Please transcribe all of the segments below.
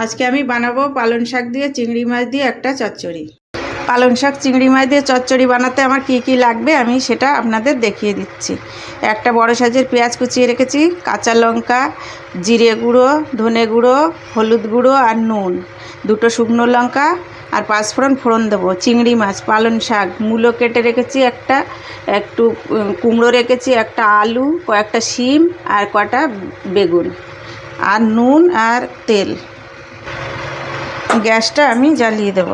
আজকে আমি বানাবো পালং শাক দিয়ে চিংড়ি মাছ দিয়ে একটা চচ্চড়ি। পালং শাক, চিংড়ি মাছ দিয়ে চচ্চড়ি বানাতে আমার কি কি লাগবে আমি সেটা আপনাদের দেখিয়ে দিচ্ছি। একটা বড় সাইজের পেঁয়াজ কুচিয়ে রেখেছি, কাঁচা লঙ্কা, জিরে গুঁড়ো, ধনে গুঁড়ো, হলুদ গুঁড়ো আর নুন। দুটো শুকনো লঙ্কা আর পাঁচফোড়ন ফোড়ন দেবো। চিংড়ি মাছ, পালং শাক, মূলো কেটে রেখেছি একটা, একটু কুমড়ো রেখেছি একটা আলু, কয়েকটা শিম আর কটা বেগুন। আর নুন আর তেল। গ্যাসটা আমি জ্বালিয়ে দেব।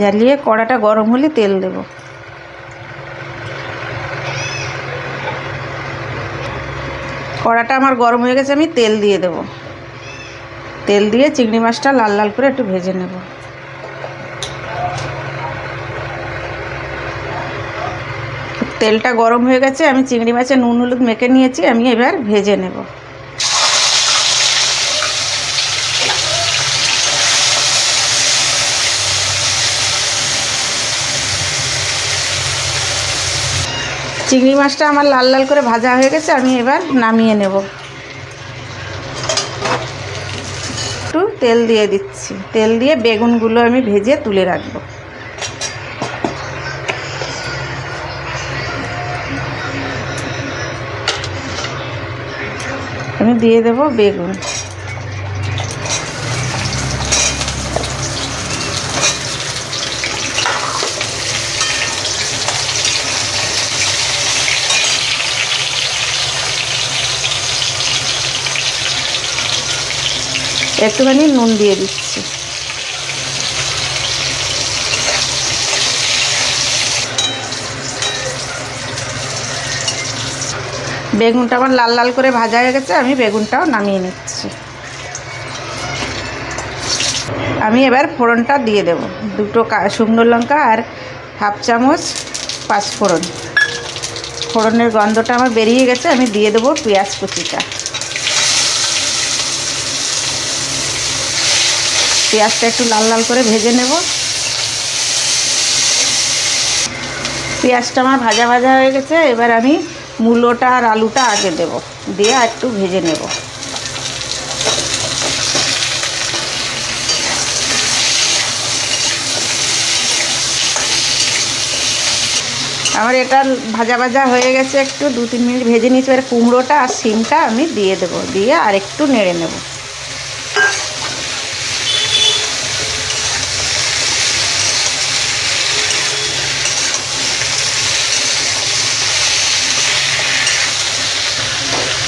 জ্বালিয়ে কড়াটা গরম হলে তেল দেব। কড়াটা আমার গরম হয়ে গেছে, আমি তেল দিয়ে দেব। তেল দিয়ে চিংড়ি মাছটা লাল লাল করে একটু ভেজে নেব। তেলটা গরম হয়ে গেছে, আমি চিংড়ি মাছে নুন হলুদ মেখে নিয়েছি, আমি এবার ভেজে নেব। চিংড়ি মাছটা আমার লাল লাল করে ভাজা হয়ে গেছে, আমি এবার নামিয়ে নেব। একটু তেল দিয়ে দিচ্ছি। তেল দিয়ে বেগুনগুলো আমি ভেজে তুলে রাখব। আমি দিয়ে দেব বেগুন। একটুখানি নুন দিয়ে দিচ্ছি। বেগুনটা আমার লাল লাল করে ভাজা হয়ে গেছে, আমি বেগুনটাও নামিয়ে নিচ্ছি। আমি এবার ফোড়নটা দিয়ে দেব। দুটো শুকনো লঙ্কা আর হাফ চামচ পাঁচফোড়ন। ফোড়নের গন্ধটা আমার বেরিয়ে গেছে, আমি দিয়ে দেবো পেঁয়াজ কুচিটা। পেঁয়াজটা একটু লাল লাল করে ভেজে নেব। পেঁয়াজটা আমার ভাজা ভাজা হয়ে গেছে, এবার আমি মূলোটা আর আলুটা আগে দেব, দিয়ে একটু ভেজে নেব। আমার এটা ভাজা ভাজা হয়ে গেছে, একটু দু তিন মিনিট ভেজে নিয়েছি, এবার কুমড়োটা আর সিমটা আমি দিয়ে দেবো, দিয়ে আর একটু নেড়ে নেব।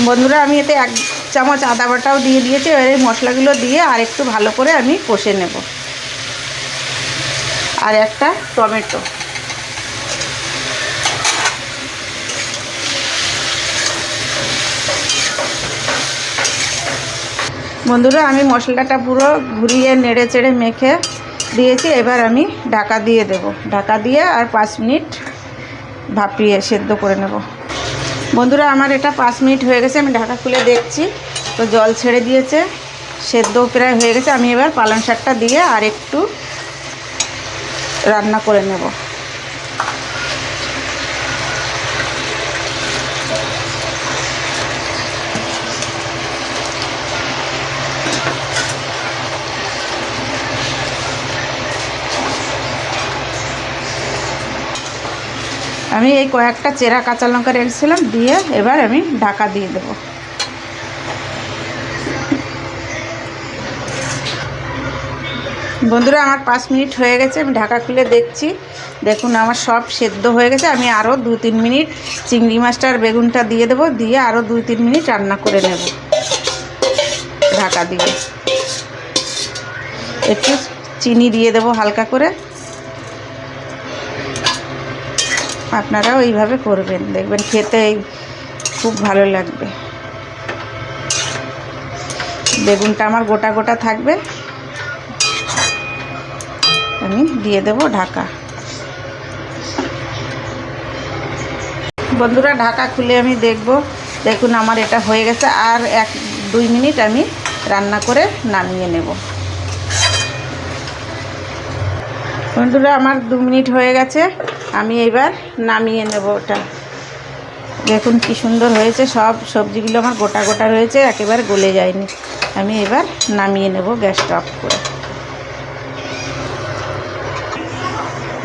বন্ধুরা, আমি এতে এক চামচ আদা বাটাও দিয়ে দিয়েছি। এবার এই মশলাগুলো দিয়ে আর একটু ভালো করে আমি কষে নেব। আর একটা টমেটো। বন্ধুরা, আমি মশলাটা পুরো ঘুরিয়ে, নেড়ে চেড়ে মেখে দিয়েছি। এবার আমি ঢাকা দিয়ে দেব। ঢাকা দিয়ে আর পাঁচ মিনিট ভাপিয়ে সেদ্ধ করে নেব। বন্ধুরা, আমার এটা পাঁচ মিনিট হয়ে গেছে, আমি ঢাকা খুলে দেখছি। তো জল ছেড়ে দিয়েছে সেদ্ধ প্রায় হয়ে গেছে। আমি এবার পালং শাকটা দিয়ে আর একটু রান্না করে নেব। আমি এই কয়েকটা চেরা কাঁচা লঙ্কা রেখেছিলাম, দিয়ে এবার আমি ঢাকা দিয়ে দেবো। বন্ধুরা, আমার পাঁচ মিনিট হয়ে গেছে, আমি ঢাকা খুলে দেখছি। দেখুন, আমার সব সেদ্ধ হয়ে গেছে। আমি আরও দু তিন মিনিট চিংড়ি মাছটা আর বেগুনটা দিয়ে দেবো, দিয়ে আরও দুই তিন মিনিট রান্না করে নেব। ঢাকা দিয়ে। একটু চিনি দিয়ে দেবো হালকা করে। আপনারাও এইভাবে করবেন। দেখবেন খেতে খুব ভালো লাগবে। বেগুনটা আমার গোটা গোটা থাকবে। আমি দিয়ে দেব ঢাকা। বন্ধুরা, ঢাকা খুলে আমি দেখব। দেখুন আমার এটা হয়ে গেছে। আর এক, দুই মিনিট আমি রান্না করে নামিয়ে নেব। বন্ধুরা, আমার দু মিনিট হয়ে গেছে। আমি এবার নামিয়ে নেব ওটা। দেখুন কি সুন্দর হয়েছে, সব সবজিগুলো আমার গোটা গোটা রয়েছে একেবারে গলে যায়নি। আমি এবার নামিয়ে নেব গ্যাসটা অফ করে।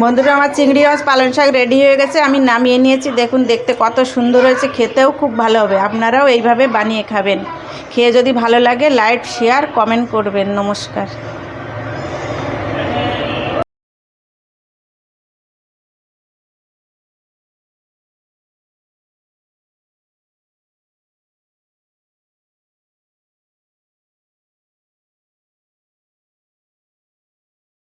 বন্ধুরা, আমার চিংড়ি মাছ পালং শাক রেডি হয়ে গেছে, আমি নামিয়ে নিয়েছি। দেখুন, দেখতে কত সুন্দর হয়েছে, খেতেও খুব ভালো হবে। আপনারাও এইভাবে বানিয়ে খাবেন। খেয়ে যদি ভালো লাগে, লাইক, শেয়ার, কমেন্ট করবেন। নমস্কার।